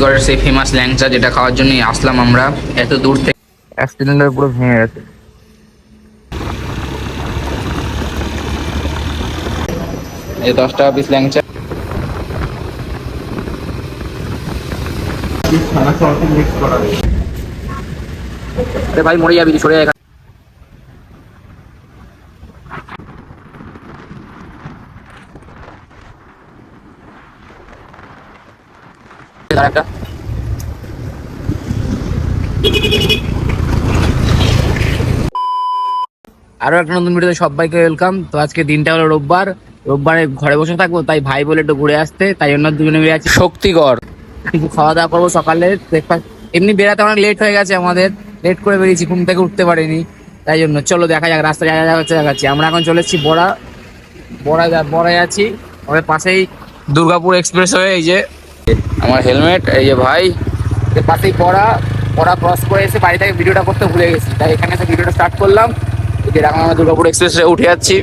শক্তিগড়ের সেই ফেমাস ল্যাংচা যেটা খাওয়ার জন্যই আসলাম আমরা এত দূর থেকে। এক সিলিন্ডার পুরো ভেঙে গেছে। এই দশ টাকা পিস ল্যাংচা আরে ভাই মরে যাবি সরে একটা আরও একটা নতুন ভিডিওতে সবাইকে ওয়েলকাম তো আজকে দিনটা হলো রোববার। রোববারে ঘরে বসে থাকব তাই ভাই বলে একটু ঘুরে আসতে তাই জন্য দুজনে মিলে আছি। শক্তিগড়। কিছু খাওয়া দাওয়া করব সকালে ব্রেকফাস্ট এমনি বেড়াতে অনেক লেট হয়ে গেছে আমাদের লেট করে বেরিয়েছি ঘুম থেকে উঠতে পারিনি তাই জন্য। চলো দেখা যাক রাস্তা যা যা হচ্ছে দেখাচ্ছি। আমরা এখন চলে এসেছি বড়া বড়া বড়ায় আছি। আমাদের পাশেই দুর্গাপুর এক্সপ্রেস হয়ে এই যে আমার হেলমেট এই যে ভাই। পাশেই পড়া পড়া ক্রস করে এসে বাড়ি থেকে ভিডিওটা করতে ভুলে গেছি। তাই এখানে এসে ভিডিওটা স্টার্ট করলাম। যে এখন আমরা দুর্গাপুর এক্সপ্রেসে উঠে যাচ্ছি।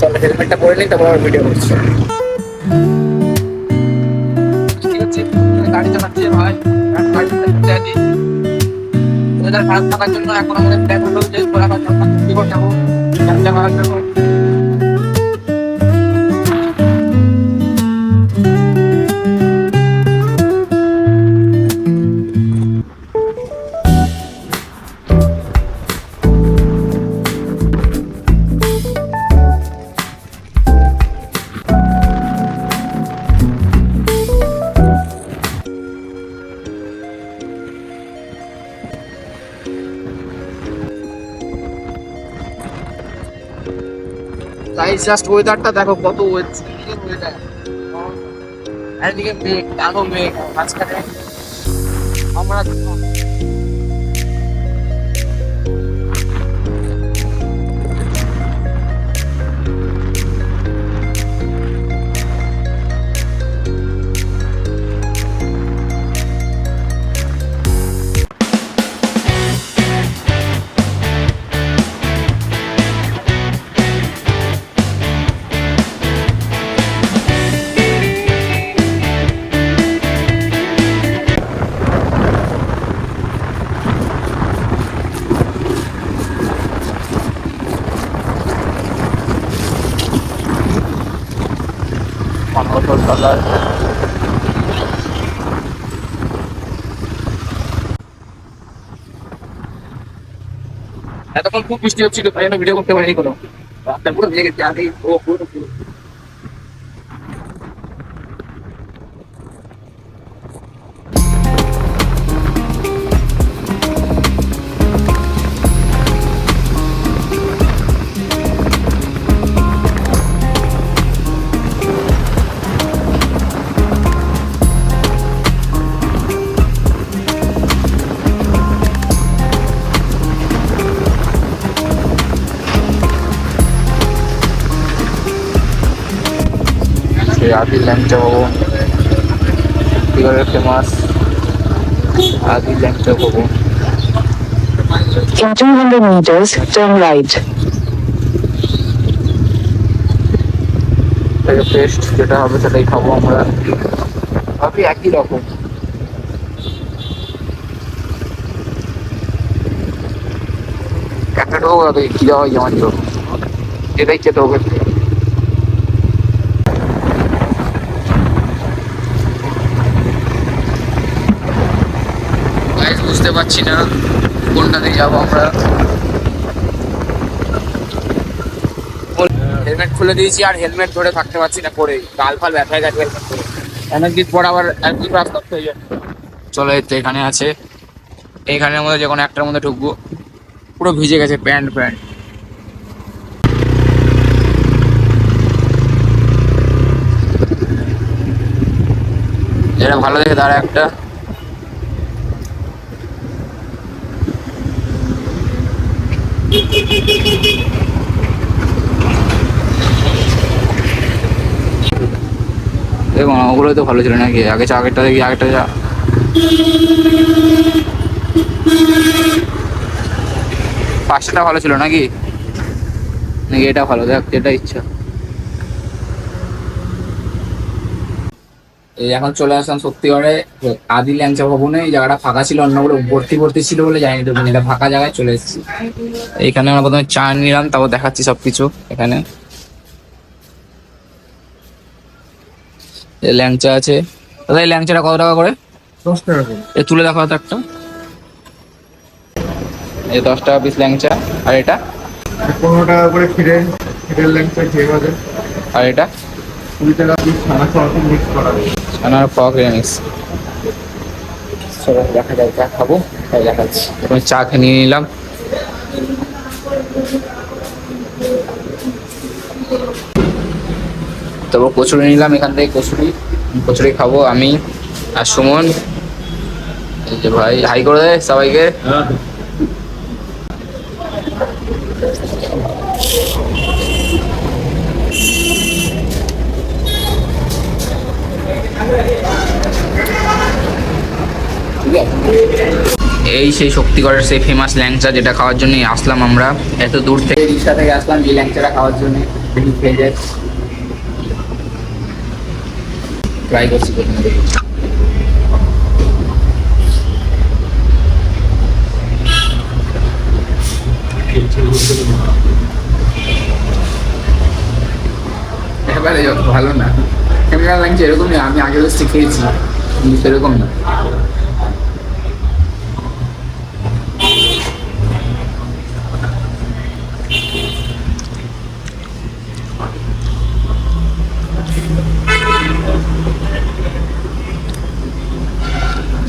চলো হেলমেটটা পরে নিই তারপর ভিডিও করছি। কি হচ্ছে? গাড়ি চালাচ্ছি ভাই। গাড়ি চালাচ্ছি আছি। খারাপ থাকার জন্য এখন আমাদের প্ল্যান হলো করতে যাব জাস্ট ওয়েদারটা দেখো কত ওয়েদার এদিকে মেঘ কালো মেঘ মাঝখানে। আমরা অনবসর কালার এতক্ষণ খুব বৃষ্টি হচ্ছিল তাই ভিডিও করতে পারিনি কোনো। রাস্তা পুরো ভেঙে গেছে আগে ও পুরো। পুরো সে আদি ল্যাংচা ভবন শক্তিগড়ের ফেমাস আদি ল্যাংচা ভবন In 200 meters, turn right. থেকে পেস্ট যেটা হবে সেটাই খাব আমরা। সবই একই রকম। একটা ঢোক হবে দেওয়া হয় আমার চোখ যেটা ইচ্ছে তো হবে। বুঝতে পারছি না কোনটা দিয়ে যাব আমরা। হেলমেট খুলে দিয়েছি আর হেলমেট ধরে থাকতে পারছি না পরে গাল ফাল ব্যথা হয়ে গেছে অনেকদিন পর আবার একদিন রাস্তা হয়ে যায়। চলো তো এখানে আছে। এখানের মধ্যে যে কোনো একটার মধ্যে ঢুকবো। পুরো ভিজে গেছে প্যান্ট প্যান্ট। এটা ভালো দেখে দাঁড়া একটা। দেখুন, ওগুলো তো ভালো ছিল নাকি? আগে চা আগেরটা দেখি, আগেরটা যা পাঁচটা ভালো ছিল নাকি? নাকি এটা ভালো? দেখ, যেটা ইচ্ছা। এই এখন চলে আসলাম সত্যিকারে আদি ল্যাংচা ভবনে এই জায়গাটা ফাঁকা ছিল অন্যগুলো ভর্তি ভর্তি ছিল বলে জানি তো এটা ফাঁকা জায়গায় চলে এসেছি। এইখানে আমরা প্রথমে চা নিলাম তারপর দেখাচ্ছি সবকিছু এখানে। এই ল্যাংচা আছে। দাদা এই ল্যাংচাটা কত টাকা করে? দশ টাকা করে। এ তুলে দেখা তো একটা। এই দশ টাকা পিস ল্যাংচা। আর এটা? পনেরো টাকা করে খিরে খিরের ল্যাংচা খেয়ে আর এটা? কুড়ি টাকা পিস ছানা খাওয়া মিক্স করা ছানার চলো দেখা চা খাব তাই দেখাচ্ছি। চা খেয়ে নিয়ে নিলাম। তারপর কচুরি নিলাম এখান থেকে কচুরি। কচুরি খাব আমি আর সুমন। এই যে ভাই হাই করে দেয় সবাইকে। এই সেই শক্তিগড়ের সেই ফেমাস ল্যাংচা যেটা খাওয়ার জন্য আসলাম আমরা, এত দূর থেকে। রিক্সা থেকে আসলাম এই ল্যাংচাটা খাওয়ার জন্য। ট্রাই করছি এবারে যত ভালো না। ক্যামেরা ল্যাংচা এরকমই আমি আগে শিখেছি কিন্তু সেরকম না।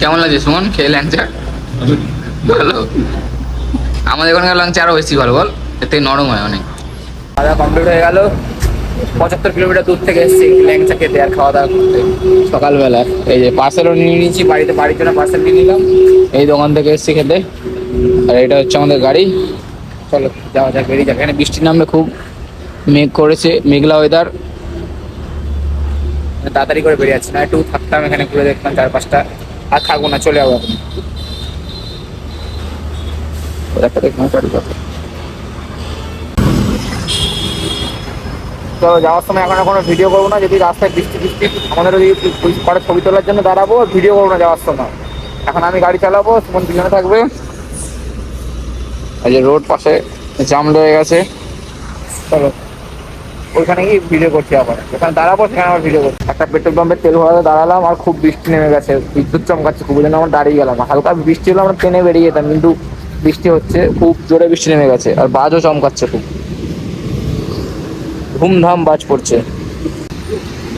কেমন লাগছে সুমন? খেয়ে ল্যাংচা ভালো। আমাদের এখানকার ল্যাংচা আরও বেশি ভালো বল। এতে নরম হয় অনেক। খাওয়া দাওয়া কমপ্লিট হয়ে গেল। পঁচাত্তর কিলোমিটার দূর থেকে এসেছি ল্যাংচা খেতে আর খাওয়া দাওয়া করতে। সকালবেলা এই যে পার্সেলও নিয়ে নিয়েছি বাড়িতে বাড়ির জন্য পার্সেল নিয়ে নিলাম। এই দোকান থেকে এসেছি খেতে। আর এটা হচ্ছে আমাদের গাড়ি। চলো যাওয়া যাক বেরিয়ে যাক। এখানে বৃষ্টি নামবে খুব মেঘ করেছে মেঘলা ওয়েদার তাড়াতাড়ি করে বেরিয়ে যাচ্ছি না একটু থাকতাম এখানে ঘুরে দেখতাম চার পাঁচটা। আর থাকব না চলে যাব। চলো যাওয়ার সময় এখন কোনো ভিডিও করব না যদি রাস্তায় বৃষ্টি বৃষ্টি আমাদের পরে ছবি তোলার জন্য দাঁড়াবো ভিডিও করব না যাওয়ার সময়। এখন আমি গাড়ি চালাবো সুমন পিছনে থাকবে। এই যে রোড পাশে জাম রয়ে গেছে। চলো। ওইখানে গিয়ে ভিডিও করছি আবার। ওখানে দাঁড়াবো, সেখানে আবার ভিডিও করছি। একটা পেট্রোল পাম্পের তেল ভরাতে দাঁড়ালাম, আর খুব বৃষ্টি নেমে গেছে। বিদ্যুৎ চমকাচ্ছে, খুব জন্য আমরা দাঁড়িয়ে গেলাম। হালকা বৃষ্টি হলে আমরা ট্রেনে বেরিয়ে যেতাম, কিন্তু বৃষ্টি হচ্ছে, খুব জোরে বৃষ্টি নেমে গেছে, আর বাজও চমকাচ্ছে খুব। ধুমধাম বাজ পড়ছে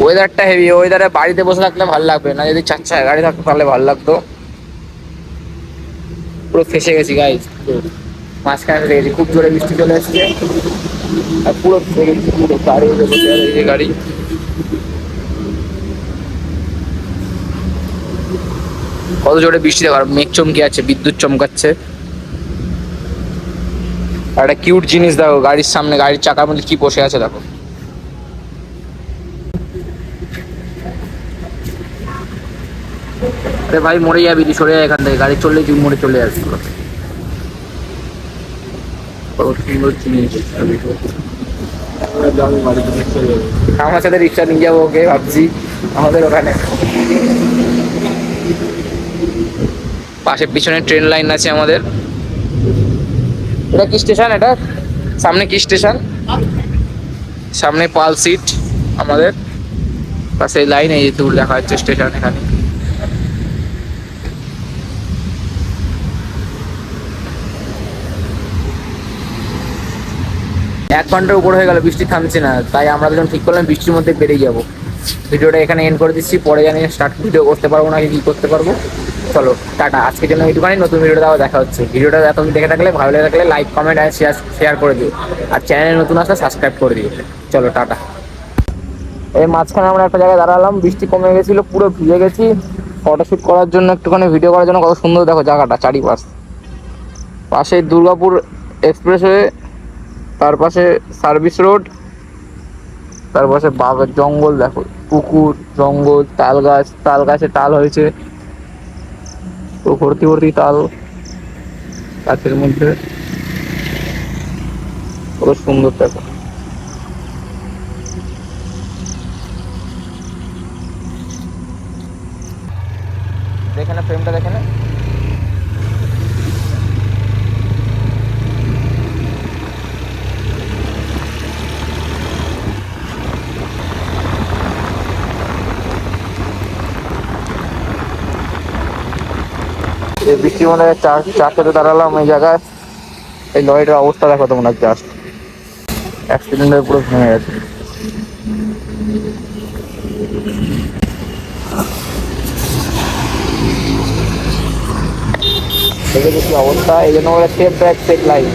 ওয়েদারটা হেভি ওয়েদারে বাড়িতে বসে থাকলে ভালো লাগবে, না যদি চার চাকা গাড়ি থাকতো তাহলে ভালো লাগতো। পুরো ফেসে গেছি গাই মাঝখানে ফেসে গেছি, খুব জোরে বৃষ্টি চলে এসছে। পুরো পুরো গাড়ি কত জোরে বৃষ্টি দেখো মেঘ চমকে আছে, বিদ্যুৎ চমকাচ্ছে। একটা কিউট জিনিস দেখো, গাড়ির সামনে, গাড়ির চাকার মধ্যে কি বসে আছে দেখো। আরে ভাই, মরে যাবি সরে এখান থেকে, গাড়ি চললে তুই মরে চলে আসবি। আমার সাথে রিক্সা নিয়ে যাব, ওকে ভাবছি। আমাদের ওখানে। পাশে পিছনে ট্রেন লাইন আছে আমাদের। এটা কি স্টেশন এটা? সামনে কি স্টেশন সামনে পাল সিট আমাদের। পাশে লাইন এই দূর দেখা যাচ্ছে স্টেশন এখানে। এক ঘণ্টার উপর হয়ে গেল, বৃষ্টি থামছে না। তাই আমরা যখন ঠিক করলাম, বৃষ্টির মধ্যে বেরিয়ে যাব। ভিডিওটা এখানে এন্ড করে দিচ্ছি, পরে জানি স্টার্ট ভিডিও করতে পারব না, কি করতে পারব। চলো, টাটা। আজকের জন্য এইটুখানি, নতুন ভিডিওটা আবার দেখা হচ্ছে। ভিডিওটা এতক্ষণ দেখে থাকলে, ভালো লেগে থাকলে লাইক কমেন্ট আর শেয়ার শেয়ার করে দিও। আর চ্যানেলে নতুন আসলে সাবস্ক্রাইব করে দিও। চলো, টাটা। এই মাঝখানে আমরা একটা জায়গায় দাঁড়ালাম, বৃষ্টি কমে গেছিল, পুরো ভিজে গেছি। ফটোশ্যুট করার জন্য, একটুখানি ভিডিও করার জন্য কত সুন্দর দেখো জায়গাটা, চারিপাশ। পাশে দুর্গাপুর এক্সপ্রেসওয়ে তার পাশে সার্ভিস রোড তার পাশে বাঘের জঙ্গল, দেখো, পুকুর, জঙ্গল, তাল গাছ, তাল গাছে তাল হয়েছে। তো ভর্তি ভর্তি তাল গাছের মধ্যে। কত সুন্দর দেখো। দেখে না ফ্রেমটা দেখে না এই বৃষ্টি মনে হয় চার চারটাতে দাঁড়ালাম এই জায়গায়। এই লরিটার অবস্থা দেখো তোমরা জাস্ট অ্যাক্সিডেন্টের পুরো ভেঙে গেছে। কি অবস্থা, এই জন্য ওরা সেফ লাইফ